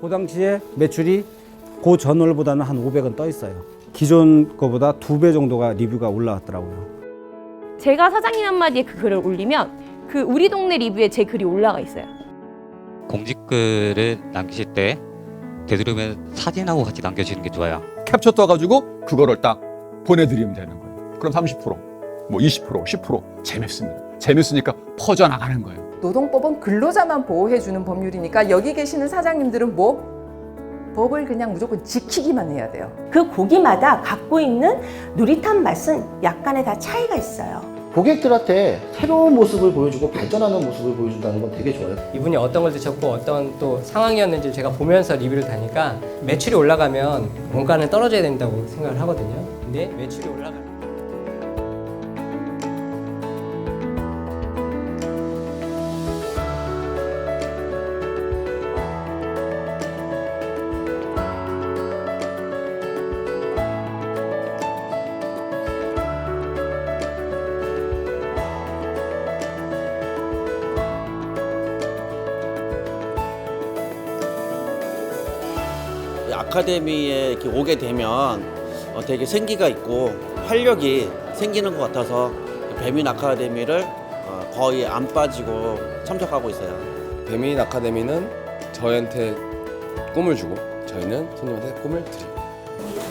그 당시에 매출이 그 전월보다는 한 500원 떠 있어요. 기존 거보다 두 배 정도가 리뷰가 올라왔더라고요. 제가 사장님 한마디에 그 글을 올리면 그 우리 동네 리뷰에 제 글이 올라가 있어요. 공직글을 남기실 때 되도록이면 사진하고 같이 남겨주시는 게 좋아요. 캡처 떠가지고 그거를 딱 보내드리면 되는 거예요. 그럼 30%, 뭐 20%, 10% 재밌습니다. 재밌으니까 퍼져나가는 거예요. 노동법은 근로자만 보호해주는 법률이니까 여기 계시는 사장님들은 뭐 법을 그냥 무조건 지키기만 해야 돼요. 그 고기마다 갖고 있는 누릿한 맛은 약간의 다 차이가 있어요. 고객들한테 새로운 모습을 보여주고 발전하는 모습을 보여준다는 건 되게 좋아요. 이분이 어떤 걸 드셨고 어떤 또 상황이었는지 제가 보면서 리뷰를 다니까 매출이 올라가면 원가는 떨어져야 된다고 생각을 하거든요. 근데 매출이 올라가 이 아카데미에 이렇게 오게 되면 어, 되게 생기가 있고 활력이 생기는 것 같아서 배민 아카데미를 어, 거의 안 빠지고 참석하고 있어요. 배민 아카데미는 저희한테 꿈을 주고 저희는 손님한테 꿈을 드리고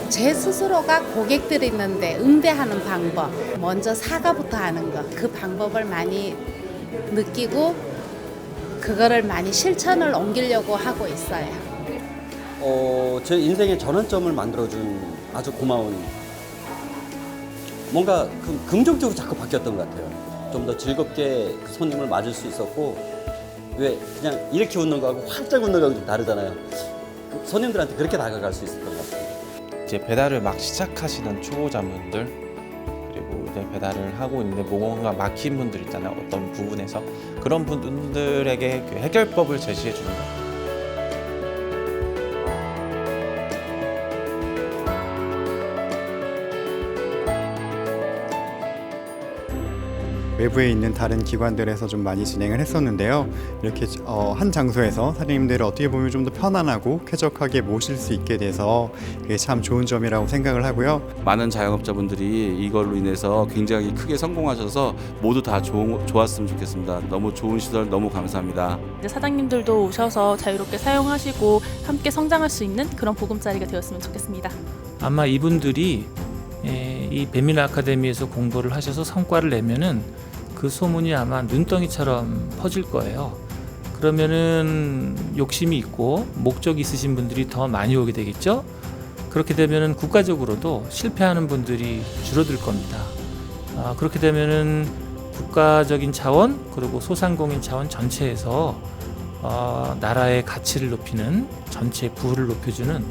제 스스로가 고객들이 있는데 응대하는 방법, 먼저 사과부터 하는 것, 그 방법을 많이 느끼고 그거를 많이 실천을 옮기려고 하고 있어요. 어, 제 인생의 전환점을 만들어준 아주 고마운 뭔가 그 긍정적으로 자꾸 바뀌었던 것 같아요. 좀 더 즐겁게 그 손님을 맞을 수 있었고 왜 그냥 이렇게 웃는 거하고 활짝 웃는 거하고 좀 다르잖아요. 그 손님들한테 그렇게 다가갈 수 있었던 것 같아요. 이제 배달을 막 시작하시는 초보자분들 그리고 이제 배달을 하고 있는데 뭔가 막힌 분들 있잖아요 어떤 부분에서 그런 분들에게 그 해결법을 제시해 주는 거 외부에 있는 다른 기관들에서 좀 많이 진행을 했었는데요. 이렇게 어, 한 장소에서 사장님들을 어떻게 보면 좀 더 편안하고 쾌적하게 모실 수 있게 돼서 그게 참 좋은 점이라고 생각을 하고요. 많은 자영업자분들이 이걸로 인해서 굉장히 크게 성공하셔서 모두 다 좋은, 좋았으면 좋겠습니다. 너무 좋은 시설 너무 감사합니다. 사장님들도 오셔서 자유롭게 사용하시고 함께 성장할 수 있는 그런 보금자리가 되었으면 좋겠습니다. 아마 이분들이 에, 이 배민 아카데미에서 공부를 하셔서 성과를 내면은 그 소문이 아마 눈덩이처럼 퍼질 거예요. 그러면은 욕심이 있고 목적이 있으신 분들이 더 많이 오게 되겠죠. 그렇게 되면은 국가적으로도 실패하는 분들이 줄어들 겁니다. 아, 그렇게 되면은 국가적인 차원 그리고 소상공인 차원 전체에서 어, 나라의 가치를 높이는 전체 부를 높여주는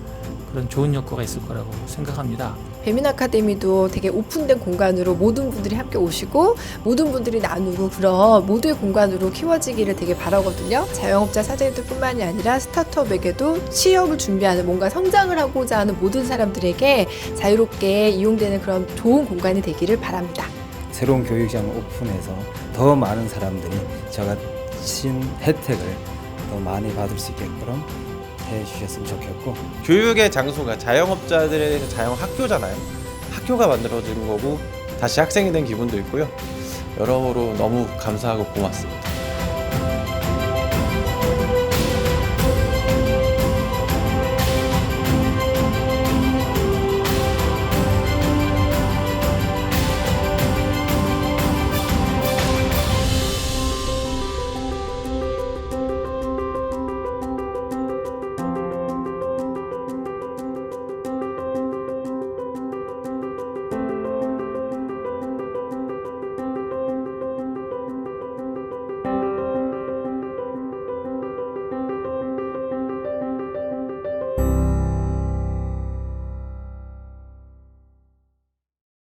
그런 좋은 효과가 있을 거라고 생각합니다. 배민 아카데미도 되게 오픈된 공간으로 모든 분들이 함께 오시고 모든 분들이 나누고 그런 모두의 공간으로 키워지기를 되게 바라거든요. 자영업자 사장님들뿐만이 아니라 스타트업에게도 취업을 준비하는 뭔가 성장을 하고자 하는 모든 사람들에게 자유롭게 이용되는 그런 좋은 공간이 되기를 바랍니다. 새로운 교육장을 오픈해서 더 많은 사람들이 저같은 혜택을 더 많이 받을 수 있게끔 해주셨으면 좋겠고. 교육의 장소가 자영업자들에 대해서 자영 학교잖아요. 학교가 만들어진 거고 다시 학생이 된 기분도 있고요. 여러모로 너무 감사하고 고맙습니다